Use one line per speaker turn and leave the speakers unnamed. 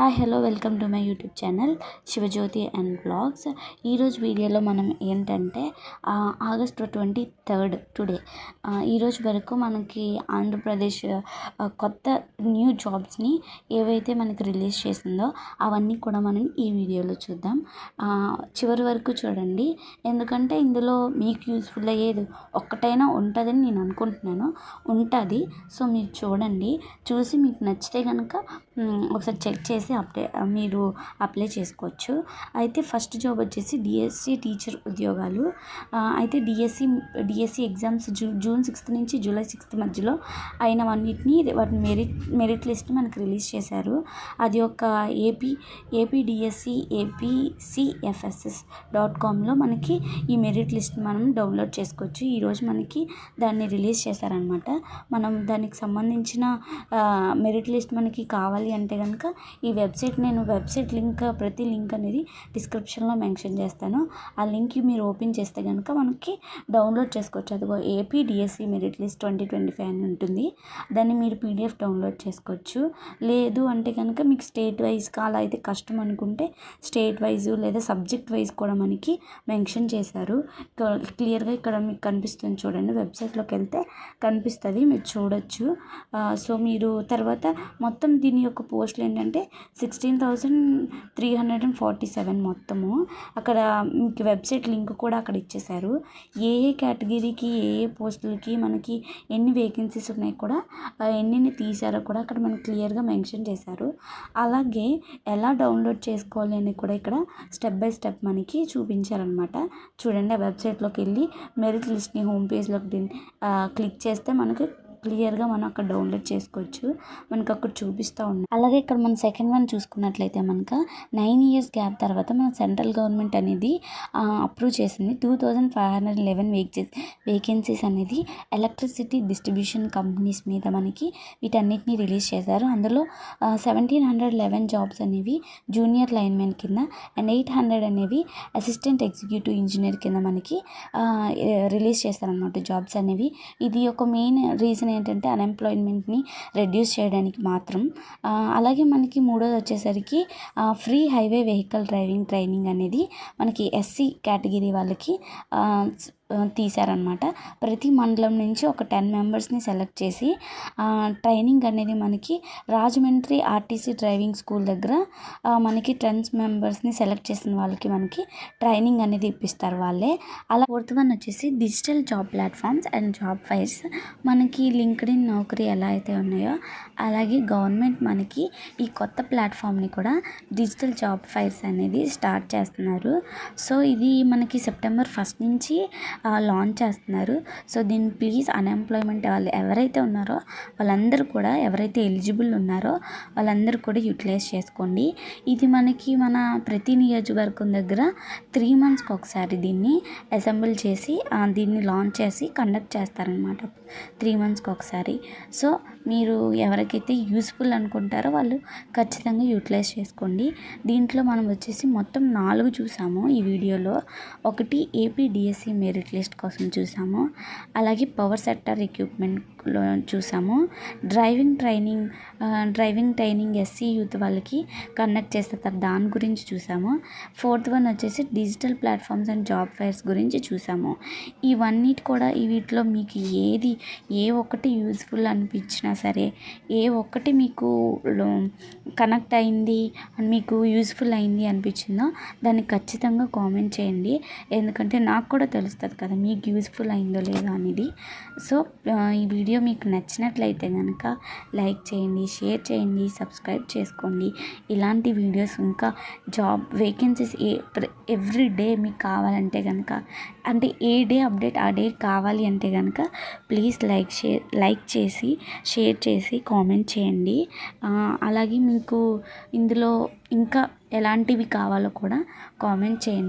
Hi hello welcome to my YouTube channel Sivajyothi and blogs ఈరోజు వీడియోలో మనం ఏంటంటే ఆగస్ట్ ట్వంటీ థర్డ్ టుడే ఈరోజు వరకు మనకి ఆంధ్రప్రదేశ్ కొత్త న్యూ జాబ్స్ని ఏవైతే మనకి రిలీజ్ చేసిందో అవన్నీ కూడా మనం ఈ వీడియోలో చూద్దాం. చివరి వరకు చూడండి. ఎందుకంటే ఇందులో మీకు యూస్ఫుల్ అయ్యేది ఒక్కటైనా ఉంటుందని నేను అనుకుంటున్నాను. ఉంటుంది. సో మీరు చూడండి. చూసి మీకు నచ్చితే కనుక ఒకసారి చెక్ చేసి అప్లై మీరు అప్లై చేసుకోవచ్చు. అయితే ఫస్ట్ జాబ్ వచ్చేసి డిఎస్సి టీచర్ ఉద్యోగాలు. అయితే డిఎస్సి డిఎస్సి ఎగ్జామ్స్ జూ జూన్ సిక్స్త్ నుంచి జూలై సిక్స్త్ మధ్యలో అయిన అన్నిటిని వాటి మెరిట్ మెరిట్ లిస్ట్ మనకు రిలీజ్ చేశారు. అది ఒక AP AP DSC APCFSS dot కామ్లో మనకి ఈ మెరిట్ లిస్ట్ మనం డౌన్లోడ్ చేసుకోవచ్చు. ఈరోజు మనకి దాన్ని రిలీజ్ చేశారనమాట మనం దానికి సంబంధించిన మెరిట్ లిస్ట్ మనకి కావాలి అంటే కనుక ఈ వెబ్సైట్ నేను వెబ్సైట్ లింక్ ప్రతి లింక్ అనేది డిస్క్రిప్షన్లో మెన్షన్ చేస్తాను. ఆ లింక్ మీరు ఓపెన్ చేస్తే కనుక మనకి డౌన్లోడ్ చేసుకోవచ్చు. అదిగో AP DSC merit list twenty twenty five అని ఉంటుంది. దాన్ని మీరు పీడిఎఫ్ డౌన్లోడ్ చేసుకోవచ్చు. లేదు అంటే కనుక మీకు స్టేట్ వైజ్ అలా అయితే కష్టం అనుకుంటే స్టేట్ వైజ్ లేదా సబ్జెక్ట్ వైజ్ కూడా మనకి మెన్షన్ చేశారు. క్లియర్గా ఇక్కడ మీకు కనిపిస్తుంది చూడండి. వెబ్సైట్లోకి వెళ్తే కనిపిస్తుంది. మీరు చూడొచ్చు. సో మీరు తర్వాత మొత్తం దీని యొక్క పోస్టులు ఏంటంటే sixteen thousand three hundred and forty seven మొత్తము. అక్కడ మీకు వెబ్సైట్ లింక్ కూడా అక్కడ ఇచ్చేశారు. ఏ ఏ కేటగిరీకి ఏ ఏ పోస్టులకి మనకి ఎన్ని వేకెన్సీస్ ఉన్నాయి కూడా ఆ, ఎన్ని తీసారో కూడా అక్కడ మనకి క్లియర్గా మెన్షన్ చేశారు. అలాగే ఎలా డౌన్లోడ్ చేసుకోవాలి అని కూడా ఇక్కడ స్టెప్ బై స్టెప్ మనకి చూపించారనమాట చూడండి ఆ వెబ్సైట్లోకి వెళ్ళి మెరిట్ లిస్ట్ని హోమ్ పేజ్లోకి క్లిక్ చేస్తే మనకి క్లియర్గా మనం అక్కడ డౌన్లోడ్ చేసుకోవచ్చు. మనకు అక్కడ చూపిస్తూ ఉన్నాయి అలాగే ఇక్కడ మనం సెకండ్ వన్ చూసుకున్నట్లయితే మనకు నైన్ ఇయర్స్ గ్యాప్ తర్వాత మన సెంట్రల్ గవర్నమెంట్ అనేది అప్రూవ్ చేసింది. Two thousand five hundred eleven vacancies అనేది ఎలక్ట్రిసిటీ డిస్ట్రిబ్యూషన్ కంపెనీస్ మీద మనకి వీటన్నిటిని రిలీజ్ చేశారు. అందులో సెవెంటీన్ హండ్రెడ్ లెవెన్ జాబ్స్ అనేవి జూనియర్ లైన్మెన్ కింద అండ్ ఎయిట్ హండ్రెడ్ అనేవి అసిస్టెంట్ ఎగ్జిక్యూటివ్ ఇంజనీర్ కింద మనకి రిలీజ్ చేస్తారనమాట జాబ్స్ అనేవి. ఇది ఒక మెయిన్ రీజన్ ఏంటంటే అన్ఎంప్లాయ్మెంట్ని రెడ్యూస్ చేయడానికి మాత్రం. అలాగే మనకి మూడోది వచ్చేసరికి free highway vehicle driving training అనేది మనకి ఎస్సీ కేటగిరీ వాళ్ళకి తీశారనమాట ప్రతి మండలం నుంచి ఒక టెన్ మెంబర్స్ని సెలెక్ట్ చేసి ట్రైనింగ్ అనేది మనకి రాజమండ్రి ఆర్టీసీ డ్రైవింగ్ స్కూల్ దగ్గర మనకి టెన్ మెంబర్స్ని సెలెక్ట్ చేసిన వాళ్ళకి మనకి ట్రైనింగ్ అనేది ఇప్పిస్తారు వాళ్ళే. అలా ఫోర్త్ వన్ వచ్చేసి digital job platforms and job fairs. మనకి లింక్డ్ ఇన్ నౌకరీ ఎలా అయితే ఉన్నాయో అలాగే గవర్నమెంట్ మనకి ఈ కొత్త ప్లాట్ఫామ్ని కూడా డిజిటల్ జాబ్ ఫైర్స్ అనేది స్టార్ట్ చేస్తున్నారు. సో ఇది మనకి సెప్టెంబర్ ఫస్ట్ నుంచి లాంచ్ చేస్తున్నారు. సో దీన్ని ప్లీజ్ అన్ఎంప్లాయ్మెంట్ వాళ్ళు ఎవరైతే ఉన్నారో వాళ్ళందరూ కూడా ఎవరైతే ఎలిజిబుల్ ఉన్నారో వాళ్ళందరూ కూడా యూటిలైజ్ చేసుకోండి. ఇది మనకి మన ప్రతి నియోజకవర్గం దగ్గర త్రీ మంత్స్కి ఒకసారి దీన్ని అసెంబుల్ చేసి దీన్ని లాంచ్ చేసి కండక్ట్ చేస్తారనమాట త్రీ మంత్స్కి ఒకసారి. సో మీరు ఎవరికైతే యూస్ఫుల్ అనుకుంటారో వాళ్ళు ఖచ్చితంగా యూటిలైజ్ చేసుకోండి. దీంట్లో మనం వచ్చేసి మొత్తం నాలుగు చూసాము ఈ వీడియోలో. ఒకటి ఏపీ డిఎస్సి మెరిట్ లిస్ట్ కోసం చూసాము. అలాగే పవర్ సెక్టర్ ఎక్విప్మెంట్లో చూసాము. Driving training driving training SC youth వాళ్ళకి కండక్ట్ చేస్తారు దాని గురించి చూసాము. ఫోర్త్ వన్ వచ్చేసి digital platforms and job fairs గురించి చూసాము. ఇవన్నిటి కూడా వీటిలో మీకు ఏది ఏ ఒక్కటి యూస్ఫుల్ అనిపించినా సరే ఏ ఒక్కటి మీకు కనెక్ట్ అయింది మీకు యూస్ఫుల్ అయింది అనిపించిందో దాన్ని ఖచ్చితంగా కామెంట్ చేయండి. ఎందుకంటే నాకు కూడా తెలుస్తుంది కదా మీకు యూస్ఫుల్ అయిందో లేదో అనేది. సో ఈ వీడియో మీకు నచ్చినట్లయితే కనుక లైక్ చేయండి షేర్ చేయండి సబ్స్క్రైబ్ చేసుకోండి. ఇలాంటి వీడియోస్ ఇంకా జాబ్ వేకెన్సీస్ ఏ ఎవ్రీ డే మీకు కావాలంటే కనుక అంటే ఏ డే అప్డేట్ ఆ డే కావాలి అంటే కనుక ప్లీజ్ లైక్ షేర్ లైక్ చేసి షేర్ చేసి కామెంట్ చేయండి. అలాగే మీకు ఇందులో ఇంకా ఎలాంటివి కావాలో కూడా కామెంట్ చేయండి.